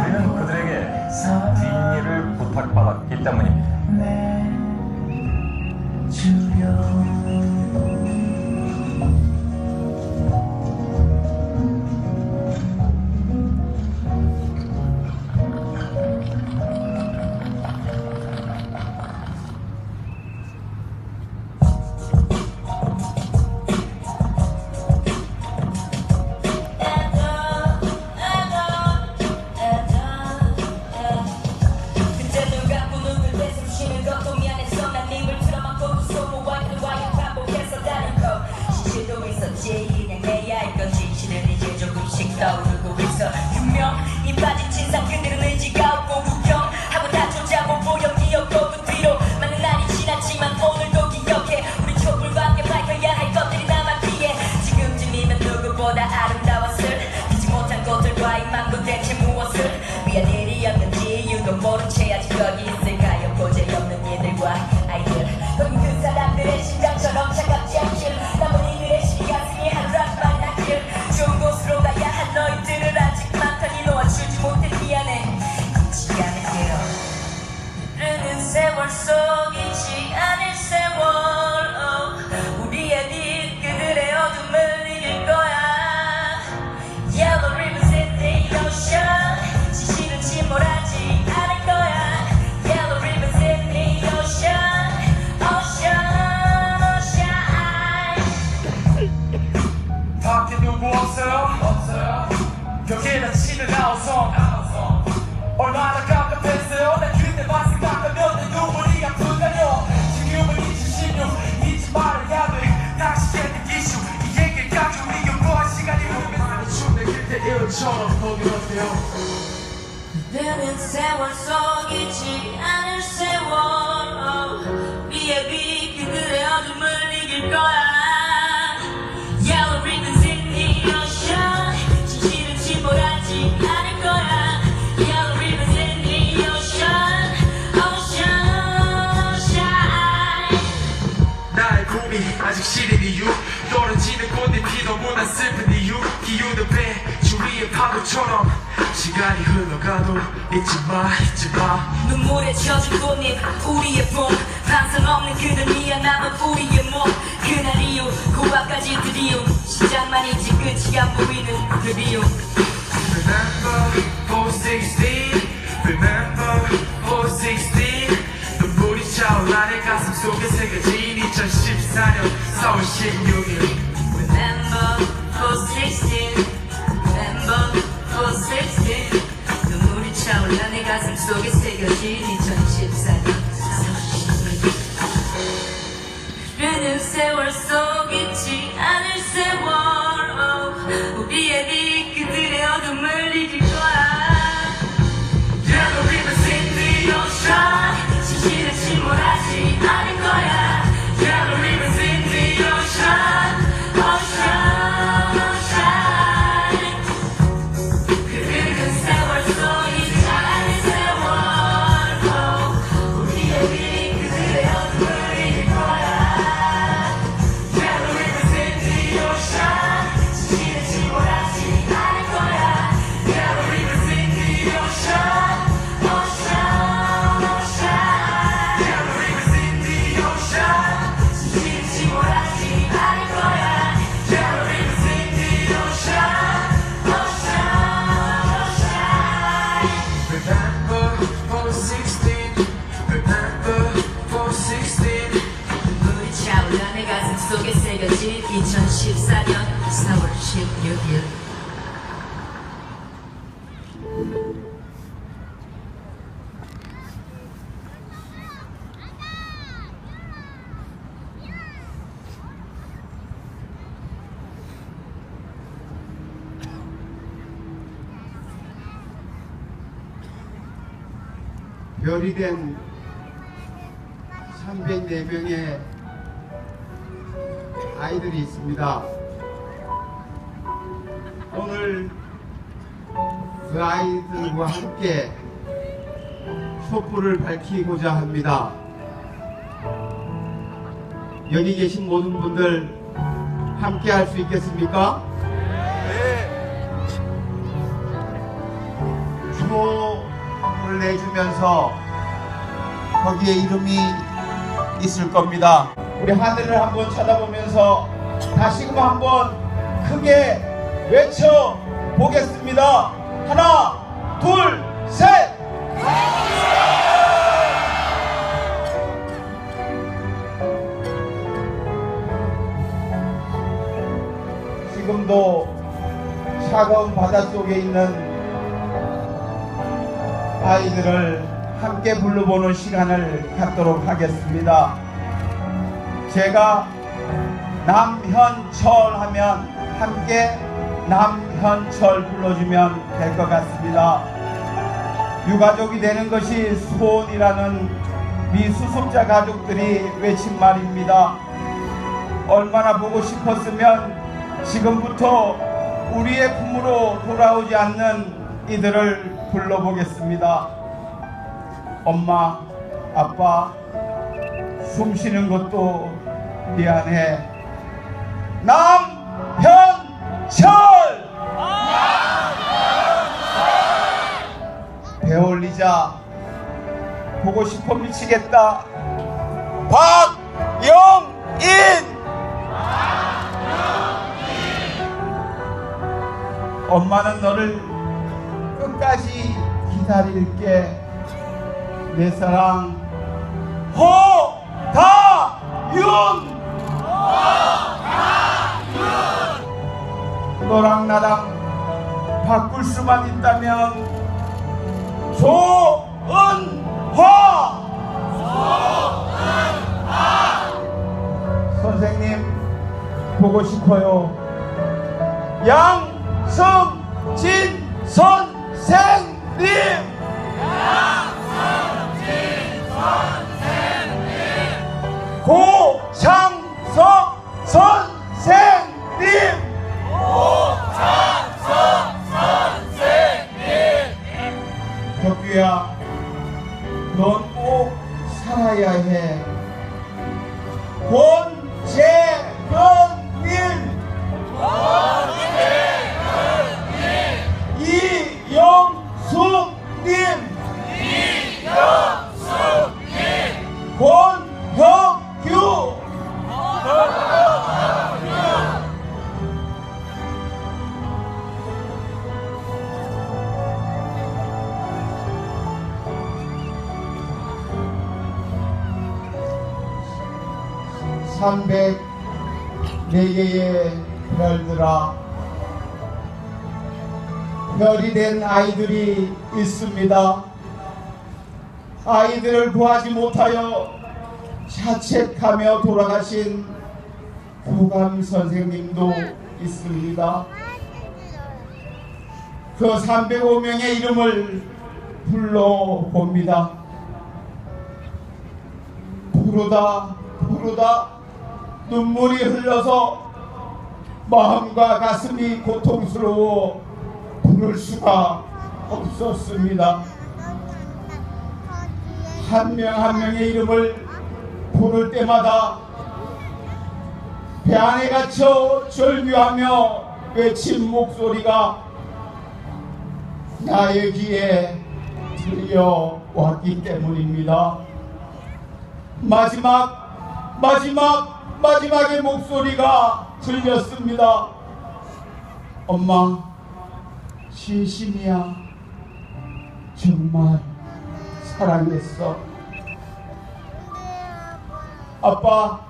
우리는 그들에게 뒷일을 부탁받았기 때문입니다. 그때는 세월 속이지 않을 세월. 위에 빛 그들의 어둠을 이길 거야. Yellow ribbons in the ocean. 진실은 침몰하지 않을 거야. Yellow ribbons in the ocean. Ocean shy. 나의 꿈이 아직 시린 이유. 떨어지는 꽃잎이 너무나 슬픈 이유. 기운은 배 주위의 파도처럼. 시간이 흘러가도 잊지마 잊지마. 눈물에 젖은 꽃잎 우리의 봄 반성 없는 그들 미안함은 우리의 몸. 그날 이후 고아까지 드리움 시작만이지 끝이 안 보이는 그 미움 Remember 416 Remember 416 눈물이 차올라 내 가슴 속에 새겨진 2014년 4월 16일. 다시 다시 뭐 다시 나는 별이 된 304명의 아이들이 있습니다. 오늘 그 아이들과 함께 촛불을 밝히고자 합니다. 여기 계신 모든 분들 함께 할 수 있겠습니까? 소를 내주면서 거기에 이름이 있을 겁니다. 우리 하늘을 한번 쳐다보면서 다시금 한번 크게 외쳐 보겠습니다. 하나, 둘, 셋! 지금도 차가운 바닷 속에 있는 아이들을 함께 불러보는 시간을 갖도록 하겠습니다. 제가 남현철 하면 함께 남현철 불러주면 될 것 같습니다. 유가족이 되는 것이 소원이라는 미수습자 가족들이 외친 말입니다. 얼마나 보고 싶었으면 지금부터 우리의 품으로 돌아오지 않는 이들을 불러보겠습니다. 엄마, 아빠, 숨 쉬는 것도 미안해. 남현철! 배올리자. 보고 싶어 미치겠다. 박영인! 엄마는 너를 끝까지 기다릴게. 내 사랑 호다윤. 너랑 나랑 바꿀 수만 있다면 조은화 선생님 보고 싶어요. 양승진 선 생님 304개의 별들아 별이 된 아이들이 있습니다. 아이들을 구하지 못하여 자책하며 돌아가신 구감 선생님도 있습니다. 그 305명의 이름을 불러봅니다. 부르다 부르다 눈물이 흘러서 마음과 가슴이 고통스러워 부를 수가 없었습니다. 한명한 명의 이름을 부를 때마다 배 안에 갇혀 절규하며 외친 목소리가 나의 귀에 들려왔기 때문입니다. 마지막 마지막 마지막의 목소리가 들렸습니다. 엄마 진심이야. 정말 사랑했어. 아빠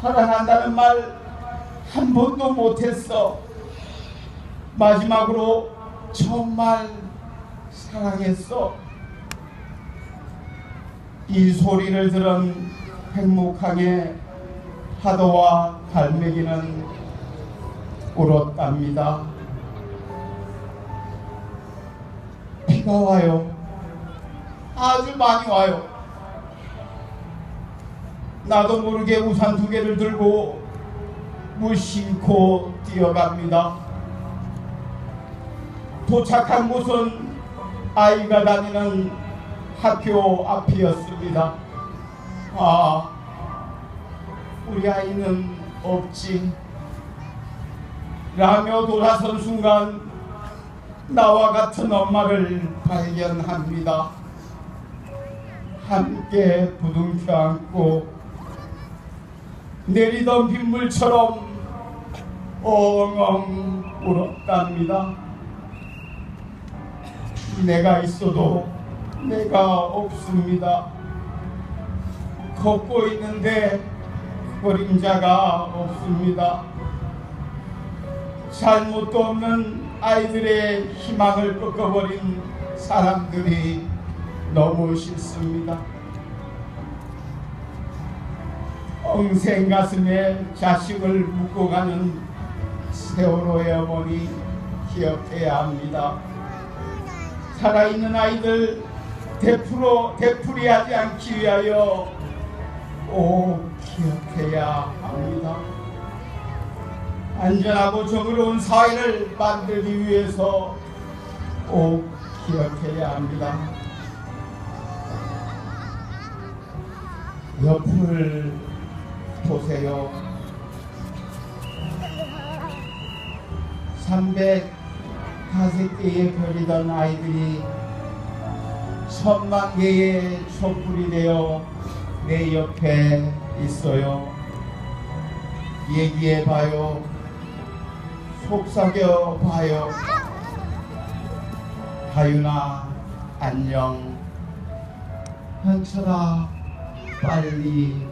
사랑한다는 말 한 번도 못했어. 마지막으로 정말 사랑했어. 이 소리를 들은 행복하게 하도와 갈매기는 울었답니다. 비가 와요. 아주 많이 와요. 나도 모르게 우산 두 개를 들고 무심코 뛰어갑니다. 도착한 곳은 아이가 다니는 학교 앞이었습니다. 아, 우리 아이는 없지. 라며 돌아선 순간 나와 같은 엄마를 발견합니다. 함께 부둥켜 안고 내리던 빗물처럼 엉엉 울었답니다. 내가 있어도 내가 없습니다. 걷고 있는데 그림자가 없습니다. 잘못도 없는 아이들의 희망을 꺾어버린 사람들이 너무 싫습니다. 엉생 가슴에 자식을 묻고 가는 세월호의 어머니 기억해야 합니다. 살아있는 아이들 되풀어 되풀이하지 않기 위하여 꼭 기억해야 합니다. 안전하고 정의로운 사회를 만들기 위해서 꼭 기억해야 합니다. 옆을 보세요. 305개의 별이던 아이들이 천만 개의 촛불이 되어 내 옆에 있어요. 얘기해 봐요. 속삭여 봐요. 하윤아, 안녕. 현철아, 빨리